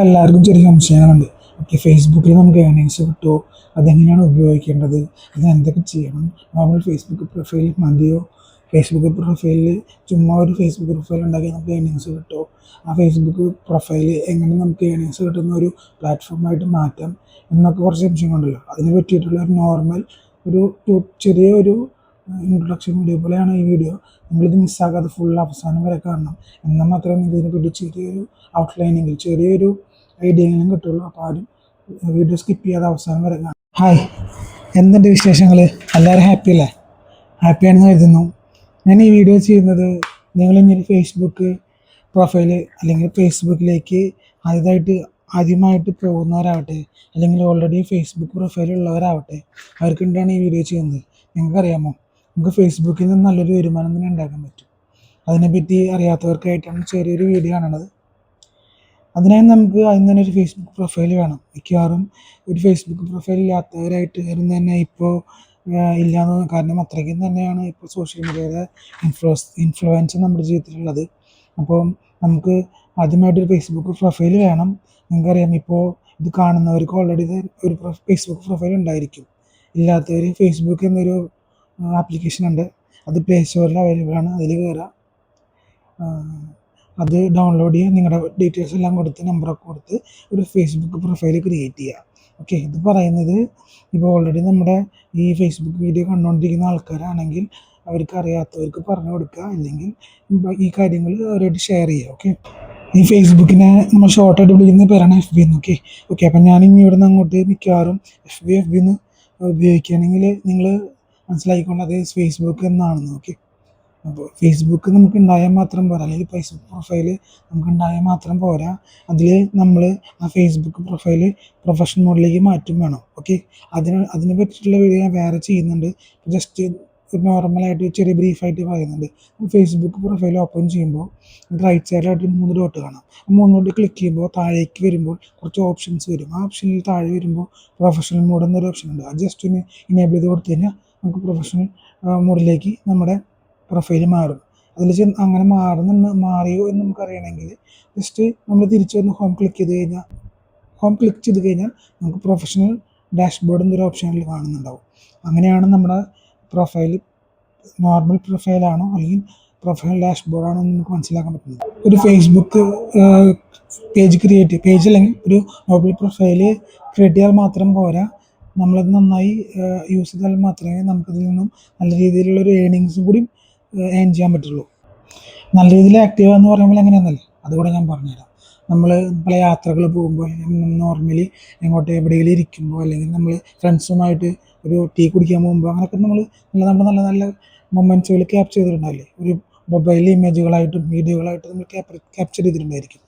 എല്ലാവർക്കും ചെറിയ സംശയങ്ങളുണ്ട്. ഓക്കെ ഫേസ്ബുക്കിൽ നമുക്ക് ഏണിങ്സ് കിട്ടുമോ അതെങ്ങനെയാണ് ഉപയോഗിക്കേണ്ടത്? അതെന്തൊക്കെ ചെയ്യണം? നോർമൽ ഫേസ്ബുക്ക് പ്രൊഫൈൽ മതിയോ? ഫേസ്ബുക്ക് പ്രൊഫൈലിൽ ചുമ്മാ ഒരു ഫേസ്ബുക്ക് പ്രൊഫൈൽ ഉണ്ടാക്കി നമുക്ക് ഏണിങ്സ് കിട്ടുമോ ആ ഫേസ്ബുക്ക് പ്രൊഫൈൽ എങ്ങനെ നമുക്ക് ഏണിങ്സ് കിട്ടുന്ന ഒരു പ്ലാറ്റ്ഫോമായിട്ട് മാറ്റാം എന്നൊക്കെ കുറച്ച് സംശയങ്ങളുണ്ടല്ലോ. അതിനെ പറ്റിയിട്ടുള്ള ഒരു നോർമൽ ഒരു ചെറിയ ഒരു ഇൻട്രൊഡക്ഷൻ വീഡിയോ പോലെയാണ് ഈ വീഡിയോ നിങ്ങളിത് മിസ്സാക്കാതെ ഫുൾ അവസാനം വരെ കാണണം. എന്നാൽ മാത്രമേ നിങ്ങൾക്ക് ഇതിനെ പറ്റി ചെറിയൊരു ഔട്ട്ലൈനിങ്ങിൽ ചെറിയൊരു ഐഡിയ എങ്കിലും കിട്ടുള്ളൂ. അപ്പോൾ ആരും വീഡിയോ സ്കിപ്പ് ചെയ്യാതെ അവസാനം വരെ കാണാം ഹായ് എന്തുണ്ട് വിശേഷങ്ങൾ എല്ലാവരും ഹാപ്പി അല്ലേ? ഹാപ്പിയാണെന്ന് കരുതുന്നു. ഞാൻ ഈ വീഡിയോ ചെയ്യുന്നത് നിങ്ങൾ ഇനി ഫേസ്ബുക്ക് പ്രൊഫൈൽ അല്ലെങ്കിൽ ഫേസ്ബുക്കിലേക്ക് ആദ്യമായിട്ട് ആദ്യമായിട്ട് പോകുന്നവരാവട്ടെ അല്ലെങ്കിൽ ഓൾറെഡി ഫേസ്ബുക്ക് പ്രൊഫൈൽ ഉള്ളവരാവട്ടെ അവർക്ക് ഈ വീഡിയോ ചെയ്യുന്നത്. നിങ്ങൾക്കറിയാമോ? നമുക്ക് ഫേസ്ബുക്കിൽ നിന്ന് നല്ലൊരു വരുമാനം തന്നെ ഉണ്ടാക്കാൻ പറ്റും. അതിനെപ്പറ്റി അറിയാത്തവർക്കായിട്ടാണ് ചെറിയൊരു വീഡിയോ കാണുന്നത് അതിനായി നമുക്ക് ആദ്യം തന്നെ ഒരു ഫേസ്ബുക്ക് പ്രൊഫൈൽ വേണം. മിക്കവാറും ഒരു ഫേസ്ബുക്ക് പ്രൊഫൈൽ ഇല്ലാത്തവരായിട്ട് ആരും തന്നെ ഇപ്പോൾ ഇല്ലാന്ന് കാരണം അത്രയ്ക്കും തന്നെയാണ് ഇപ്പോൾ സോഷ്യൽ മീഡിയയുടെ ഇൻഫ്ലുവൻസ് ഇൻഫ്ലുവൻസ് നമ്മുടെ ജീവിതത്തിലുള്ളത്. അപ്പോൾ നമുക്ക് ആദ്യമായിട്ടൊരു ഫേസ്ബുക്ക് പ്രൊഫൈൽ വേണം. നിങ്ങൾക്കറിയാം ഇപ്പോൾ ഇത് കാണുന്നവർക്ക് ഓൾറെഡി ഒരു ഫേസ്ബുക്ക് പ്രൊഫൈൽ ഉണ്ടായിരിക്കും. ഇല്ലാത്തവർ ഫേസ്ബുക്ക് എന്നൊരു ആപ്ലിക്കേഷൻ ഉണ്ട്. അത് പ്ലേ സ്റ്റോറിൽ അവൈലബിൾ ആണ്. അതിൽ കയറാം അത് ഡൗൺലോഡ് ചെയ്യുക നിങ്ങളുടെ ഡീറ്റെയിൽസ് എല്ലാം കൊടുത്ത് നമ്പറൊക്കെ കൊടുത്ത് ഒരു ഫേസ്ബുക്ക് പ്രൊഫൈൽ ക്രിയേറ്റ് ചെയ്യുക ഓക്കെ ഇത് പറയുന്നത് ഇപ്പോൾ ഓൾറെഡി നമ്മുടെ ഈ ഫേസ്ബുക്ക് വീഡിയോ കണ്ടുകൊണ്ടിരിക്കുന്ന ആൾക്കാരാണെങ്കിൽ അവർക്ക് അറിയാത്തവർക്ക് പറഞ്ഞു കൊടുക്കുക അല്ലെങ്കിൽ ഈ കാര്യങ്ങൾ അവരായിട്ട് ഷെയർ ചെയ്യുക ഓക്കെ ഈ ഫേസ്ബുക്കിനെ നമ്മൾ ഷോർട്ടായിട്ട് വിളിക്കുന്ന പേരാണ് എഫ് ബി എന്ന് ഓക്കെ ഓക്കെ അപ്പം ഞാനിനി ഇവിടെ നിന്ന് അങ്ങോട്ട് മിക്കവാറും എഫ് ബി എഫ് ബി എന്ന് ഉപയോഗിക്കുകയാണെങ്കിൽ നിങ്ങൾ മനസ്സിലാക്കിക്കൊണ്ട് അത് ഫേസ്ബുക്ക് എന്നാണ് നോക്കി. അപ്പോൾ ഫേസ്ബുക്ക് നമുക്ക് ഉണ്ടായാൽ മാത്രം പോരാ. അല്ലെങ്കിൽ ഫേസ്ബുക്ക് പ്രൊഫൈൽ നമുക്ക് ഉണ്ടായാൽ മാത്രം പോരാ. അതിൽ നമ്മൾ ആ ഫേസ്ബുക്ക് പ്രൊഫൈൽ പ്രൊഫഷണൽ മോഡിലേക്ക് മാറ്റും വേണം. ഓക്കെ അതിന് അതിനെ പറ്റിയിട്ടുള്ള വീഡിയോ ഞാൻ വേറെ ചെയ്യുന്നുണ്ട്. ജസ്റ്റ് നോർമലായിട്ട് ചെറിയ ബ്രീഫായിട്ട് പറയുന്നുണ്ട്. ഫേസ്ബുക്ക് പ്രൊഫൈൽ ഓപ്പൺ ചെയ്യുമ്പോൾ റൈറ്റ് സൈഡിലായിട്ട് മൂന്ന് ഡോട്ട് കാണാം. മൂന്ന് ഡോട്ട് ക്ലിക്ക് ചെയ്യുമ്പോൾ താഴേക്ക് വരുമ്പോൾ കുറച്ച് ഓപ്ഷൻസ് വരും. ആ ഓപ്ഷനിൽ താഴെ വരുമ്പോൾ പ്രൊഫഷണൽ മോഡ് എന്നൊരു ഓപ്ഷൻ ഉണ്ട്. അത് ജസ്റ്റ് ഒന്ന് ഇനേബിൾ ചെയ്ത് കൊടുത്തു കഴിഞ്ഞാൽ നമുക്ക് പ്രൊഫഷണൽ മോഡിലേക്ക് നമ്മുടെ പ്രൊഫൈൽ മാറും. അതിൽ അങ്ങനെ മാറുന്ന മാറിയോ എന്ന് നമുക്ക് അറിയണമെങ്കിൽ ജസ്റ്റ് നമ്മൾ തിരിച്ചു വന്ന് ഹോം ക്ലിക്ക് ചെയ്ത് കഴിഞ്ഞാൽ ഹോം ക്ലിക്ക് ചെയ്ത് കഴിഞ്ഞാൽ നമുക്ക് പ്രൊഫഷണൽ ഡാഷ്ബോർഡ് എന്നൊരു ഓപ്ഷനിൽ കാണുന്നുണ്ടാവും. അങ്ങനെയാണ് നമ്മുടെ പ്രൊഫൈൽ നോർമൽ പ്രൊഫൈലാണോ അല്ലെങ്കിൽ പ്രൊഫൈൽ ഡാഷ്ബോർഡാണോ എന്ന് നമുക്ക് മനസ്സിലാക്കാൻ പറ്റുന്നത്. ഒരു ഫേസ്ബുക്ക് പേജ് ക്രിയേറ്റ് പേജ് അല്ലെങ്കിൽ ഒരു നോർമൽ പ്രൊഫൈൽ ക്രിയേറ്റ് ചെയ്താൽ മാത്രം പോരാ. നമ്മളത് നന്നായി യൂസ് ചെയ്താൽ മാത്രമേ നമുക്കതിൽ നിന്നും നല്ല രീതിയിലുള്ള ഒരു ഏണിങ്സും കൂടി ഏൺ ചെയ്യാൻ പറ്റുള്ളൂ. നല്ല രീതിയിൽ ആക്റ്റീവ് എന്ന് പറയുമ്പോൾ എങ്ങനെയാണെന്നല്ലേ അതുകൂടെ ഞാൻ പറഞ്ഞുതരാം. നമ്മൾ പല യാത്രകൾ പോകുമ്പോൾ നോർമലി എങ്ങോട്ട് എവിടെയെങ്കിലും ഇരിക്കുമ്പോൾ അല്ലെങ്കിൽ നമ്മൾ ഫ്രണ്ട്സുമായിട്ട് ഒരു ടീ കുടിക്കാൻ പോകുമ്പോൾ അങ്ങനെയൊക്കെ നമ്മൾ നല്ല നമ്മുടെ നല്ല നല്ല മൊമെന്റ്സുകൾ ക്യാപ്ചർ ചെയ്തിട്ടുണ്ടാവില്ലേ? ഒരു മൊബൈലിൽ ഇമേജുകളായിട്ടും വീഡിയോകളായിട്ടും നമ്മൾ ക്യാപ്ചർ ചെയ്തിട്ടുണ്ടായിരിക്കും.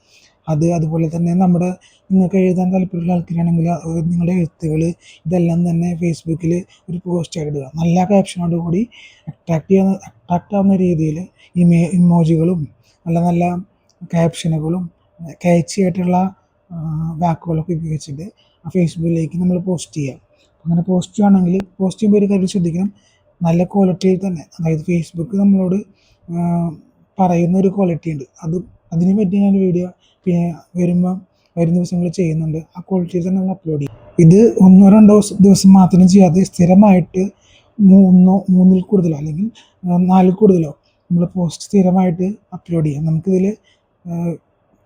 അത് അതുപോലെ തന്നെ നമ്മുടെ നിങ്ങൾക്ക് എഴുതാൻ താല്പര്യമുള്ള ആൾക്കാരാണെങ്കിൽ നിങ്ങളുടെ എഴുത്തുകൾ ഇതെല്ലാം തന്നെ ഫേസ്ബുക്കിൽ ഒരു പോസ്റ്റ് ഇടുക. നല്ല ക്യാപ്ഷനോട് കൂടി അട്രാക്ട് ചെയ്യുന്ന അട്രാക്റ്റ് ആവുന്ന രീതിയിൽ ഇമേ ഇമോജികളും നല്ല നല്ല ക്യാപ്ഷനുകളും catchy ആയിട്ടുള്ള വാക്കുകളൊക്കെ ഉപയോഗിച്ചിട്ട് ആ ഫേസ്ബുക്കിലേക്ക് നമ്മൾ പോസ്റ്റ് ചെയ്യാം. അങ്ങനെ പോസ്റ്റ് ചെയ്യുകയാണെങ്കിൽ പോസ്റ്റ് ചെയ്യുമ്പോൾ ഒരു കാര്യം ശ്രദ്ധിക്കണം. നല്ല ക്വാളിറ്റിയിൽ തന്നെ. അതായത് ഫേസ്ബുക്ക് നമ്മളോട് പറയുന്ന ഒരു ക്വാളിറ്റി ഉണ്ട്. അത് അതിനെ പറ്റി ഞാൻ വീഡിയോ പിന്നെ വരുമ്പോൾ വരും ദിവസങ്ങൾ ചെയ്യുന്നുണ്ട്. ആ ക്വാളിറ്റിയിൽ തന്നെ നമ്മൾ അപ്ലോഡ് ചെയ്യും. ഇത് ഒന്നോ രണ്ടോ ദിവസം മാത്രം ചെയ്യാതെ സ്ഥിരമായിട്ട് മൂന്നോ മൂന്നിൽ കൂടുതലോ അല്ലെങ്കിൽ നാലിൽ കൂടുതലോ നമ്മൾ പോസ്റ്റ് സ്ഥിരമായിട്ട് അപ്ലോഡ് ചെയ്യാം. നമുക്കിതിൽ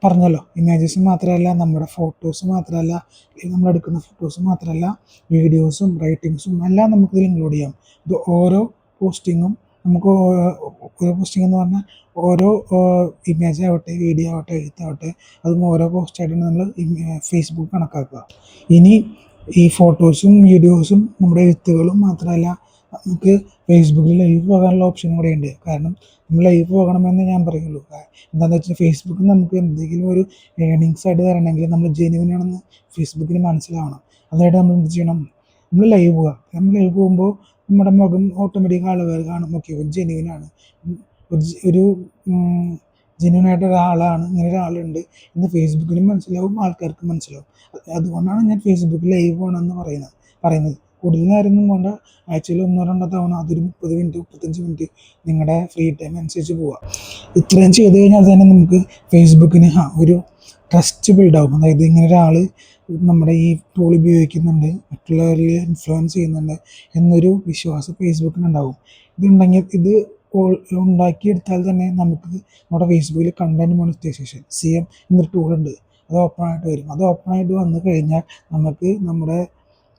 പറഞ്ഞല്ലോ. ഇമേജസ് മാത്രമല്ല നമ്മുടെ ഫോട്ടോസ് മാത്രമല്ല നമ്മൾ എടുക്കുന്ന ഫോട്ടോസ് മാത്രമല്ല വീഡിയോസും റൈറ്റിങ്സും എല്ലാം നമുക്കിതിൽ ഇൻക്ലൂഡ് ചെയ്യാം. ഇത് ഓരോ പോസ്റ്റിങ്ങും നമുക്ക് ഓരോ പോസ്റ്റിംഗ് എന്ന് പറഞ്ഞാൽ ഓരോ ഇമേജ് ആവട്ടെ വീഡിയോ ആവട്ടെ എഴുത്താവട്ടെ അതും ഓരോ പോസ്റ്റായിട്ടാണ് നമ്മൾ ഫേസ്ബുക്ക് കണക്കാക്കുക. ഇനി ഈ ഫോട്ടോസും വീഡിയോസും നമ്മുടെ എഴുത്തുകളും മാത്രമല്ല നമുക്ക് ഫേസ്ബുക്കിൽ ലൈവ് പോകാനുള്ള ഓപ്ഷൻ കൂടെ ഉണ്ട്. കാരണം നമ്മൾ ലൈവ് പോകണമെന്ന് ഞാൻ പറയുള്ളൂ. എന്താണെന്ന് വെച്ചാൽ ഫേസ്ബുക്കിൽ നമുക്ക് എന്തെങ്കിലും ഒരു ഏണിങ്സ് ആയിട്ട് തരണമെങ്കിൽ നമ്മൾ ജെന്യൂൻ ആണെന്ന് ഫേസ്ബുക്കിന് മനസ്സിലാവണം. അതായിട്ട് നമ്മൾ എന്ത് ചെയ്യണം? നമ്മൾ ലൈവ് പോകാം നമ്മൾ ലൈവ് പോകുമ്പോൾ നമ്മുടെ മുഖം ഓട്ടോമാറ്റിക് ആളുകൾ കാണും. ഓക്കെ ഒരു ജെനുവിനാണ് ഒരു ജെ- ഒരു ജെന്യൂൻ ആയിട്ട് ഒരാളാണ്. ഇങ്ങനെ ഒരാളുണ്ട്. എന്ന് ഫേസ്ബുക്കിലും മനസ്സിലാവും ആൾക്കാർക്ക് മനസ്സിലാവും. അത് അതുകൊണ്ടാണ് ഞാൻ ഫേസ്ബുക്ക് ലൈവ് ആണെന്ന് പറയുന്നത്. പറയുന്നത്. കൂടുതൽ നേരമൊന്നും വേണ്ട. ആഴ്ചയിൽ ഒന്നോ രണ്ടോ തവണ അതൊരു മുപ്പത് മിനിറ്റ് മുപ്പത്തഞ്ച് മിനിറ്റ് നിങ്ങളുടെ ഫ്രീ ടൈം അനുസരിച്ച് പോവുക ഇത്രയും ചെയ്ത് കഴിഞ്ഞാൽ തന്നെ നമുക്ക് ഫേസ്ബുക്കിന് ഒരു ട്രസ്റ്റ് ബിൽഡാവും അതായത് ഇങ്ങനെ ഒരാൾ നമ്മുടെ ഈ ടൂൾ ഉപയോഗിക്കുന്നുണ്ട് മറ്റുള്ളവരിൽ ഇൻഫ്ലുവൻസ് ചെയ്യുന്നുണ്ട് എന്നൊരു വിശ്വാസം ഫേസ്ബുക്കിനുണ്ടാവും ഇതുണ്ടെങ്കിൽ ഇത് ഉണ്ടാക്കിയെടുത്താൽ തന്നെ നമുക്ക് നമ്മുടെ ഫേസ്ബുക്കിൽ കണ്ടന്റ് മോണിറ്റൈസേഷൻ സി എം എന്നൊരു ടൂളുണ്ട് അത് ഓപ്പൺ ആയിട്ട് വരും. അത് ഓപ്പൺ ആയിട്ട് വന്നു കഴിഞ്ഞാൽ നമുക്ക് നമ്മുടെ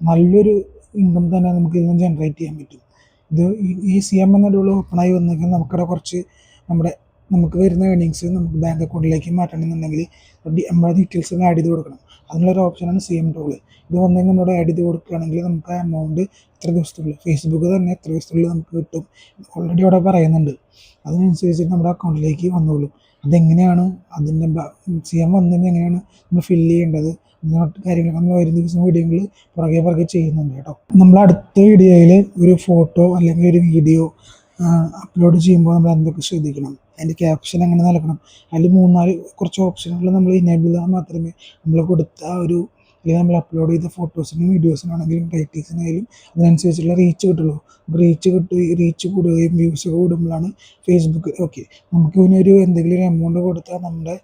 നല്ലൊരു ഇൻകം തന്നെ നമുക്ക് ഇതിൽ നിന്ന് ജനറേറ്റ് ചെയ്യാൻ പറ്റും. ഇത് ഈ- സി എം എന്ന ടൂൾ ഓപ്പണായി വന്നെങ്കിൽ നമുക്കവിടെ കുറച്ച് നമ്മുടെ നമുക്ക് വരുന്ന ഏണിങ്സ് നമുക്ക് ബാങ്ക് അക്കൗണ്ടിലേക്ക് മാറ്റണമെന്നുണ്ടെങ്കിൽ നമ്മുടെ ഡീറ്റെയിൽസ് ആഡ് ചെയ്ത് കൊടുക്കണം. അതിനുള്ളൊരു ഓപ്ഷനാണ് സി എം ടൂൾ ഇത് വന്നെങ്കിൽ നമ്മുടെ ആഡ് ചെയ്ത് കൊടുക്കുകയാണെങ്കിൽ നമുക്ക് ആ എമൗണ്ട് എത്ര ദിവസത്തിനുള്ളിൽ ഫേസ്ബുക്ക് തന്നെ എത്ര ദിവസത്തിനുള്ളിൽ നമുക്ക് കിട്ടും ഓൾറെഡി അവിടെ പറയുന്നുണ്ട്. അതിനനുസരിച്ച് നമ്മുടെ അക്കൗണ്ടിലേക്ക് വന്നോളും. അതെങ്ങനെയാണ് അതിന്റെ സി എം വന്നെങ്കിൽ എങ്ങനെയാണ് നമ്മൾ ഫില്ല് ചെയ്യേണ്ടത്? കാര്യങ്ങൾ നമ്മൾ വരുന്ന ദിവസം വീഡിയോകൾ പുറകെ പുറകെ ചെയ്യുന്നുണ്ട് കേട്ടോ. നമ്മൾ അടുത്ത വീഡിയോയിൽ ഒരു ഫോട്ടോ അല്ലെങ്കിൽ ഒരു വീഡിയോ അപ്ലോഡ് ചെയ്യുമ്പോൾ നമ്മൾ എന്തൊക്കെ ശ്രദ്ധിക്കണം? അതിന്റെ ക്യാപ്ഷൻ എങ്ങനെ നൽകണം? അതിൽ മൂന്നാൽ കുറച്ച് ഓപ്ഷനുകൾ നമ്മൾ ഇനേബിൾ ചെയ്താൽ മാത്രമേ നമ്മൾ കൊടുത്ത ഒരു അല്ലെങ്കിൽ നമ്മൾ അപ്ലോഡ് ചെയ്ത ഫോട്ടോസിനും വീഡിയോസിനാണെങ്കിലും റൈറ്റിങ്സിനായാലും അതിനനുസരിച്ചുള്ള റീച്ച് കിട്ടുള്ളൂ. റീച്ച് കിട്ടി റീച്ച് കൂടുകയും വ്യൂസ് കൂടുമ്പോഴാണ് ഫേസ്ബുക്ക് ഓക്കെ നമുക്ക് ഇതിനൊരു എന്തെങ്കിലും ഒരു എമൗണ്ട് കൊടുത്താൽ നമ്മുടെ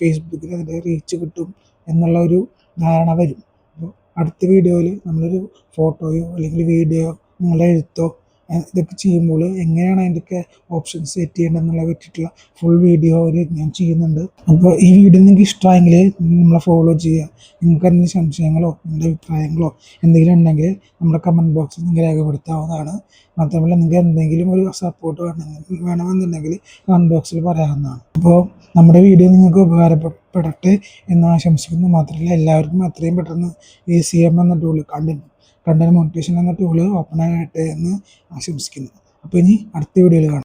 ഫേസ്ബുക്കിൽ അതിന്റെ റീച്ച് കിട്ടും. എന്നുള്ള ഒരു ധാരണ വരും. അപ്പോൾ അടുത്ത വീഡിയോയിൽ നമ്മളൊരു ഫോട്ടോയോ അല്ലെങ്കിൽ വീഡിയോ നിങ്ങളുടെ എഴുത്തോ ഇതൊക്കെ ചെയ്യുമ്പോൾ എങ്ങനെയാണ് അതിന്റെയൊക്കെ ഓപ്ഷൻസ് സെറ്റ് ചെയ്യേണ്ടതെന്നുള്ള പറ്റിയിട്ടുള്ള ഫുൾ വീഡിയോ ഒരു ഞാൻ ചെയ്യുന്നുണ്ട്. അപ്പോൾ ഈ വീഡിയോ നിങ്ങൾക്ക് ഇഷ്ടമായെങ്കിൽ നമ്മളെ ഫോളോ ചെയ്യുക. നിങ്ങൾക്ക് എന്തെങ്കിലും സംശയങ്ങളോ നിങ്ങളുടെ അഭിപ്രായങ്ങളോ എന്തെങ്കിലും ഉണ്ടെങ്കിൽ നമ്മുടെ കമന്റ് ബോക്സിൽ നിങ്ങൾ രേഖപ്പെടുത്താവുന്നതാണ്. മാത്രമല്ല നിങ്ങൾക്ക് എന്തെങ്കിലും ഒരു സപ്പോർട്ട് വേണമെങ്കിൽ വേണമെന്നുണ്ടെങ്കിൽ കമന്റ് ബോക്സിൽ പറയാവുന്നതാണ്. അപ്പോൾ നമ്മുടെ വീഡിയോ നിങ്ങൾക്ക് ഉപകാരപ്പെടട്ടെ എന്ന് ആശംസിക്കുന്നു. മാത്രമല്ല എല്ലാവർക്കും എത്രയും പെട്ടെന്ന് ഈ സി എം എന്ന ടൂൾ കണ്ടന്റ് കണ്ടന്റ് മോണിറ്റേഷൻ എന്ന ടൂൾ ഓപ്പൺ ആകട്ടെ എന്ന് ആശംസിക്കുന്നു. അപ്പോൾ ഇനി അടുത്ത വീഡിയോയിൽ കാണാം.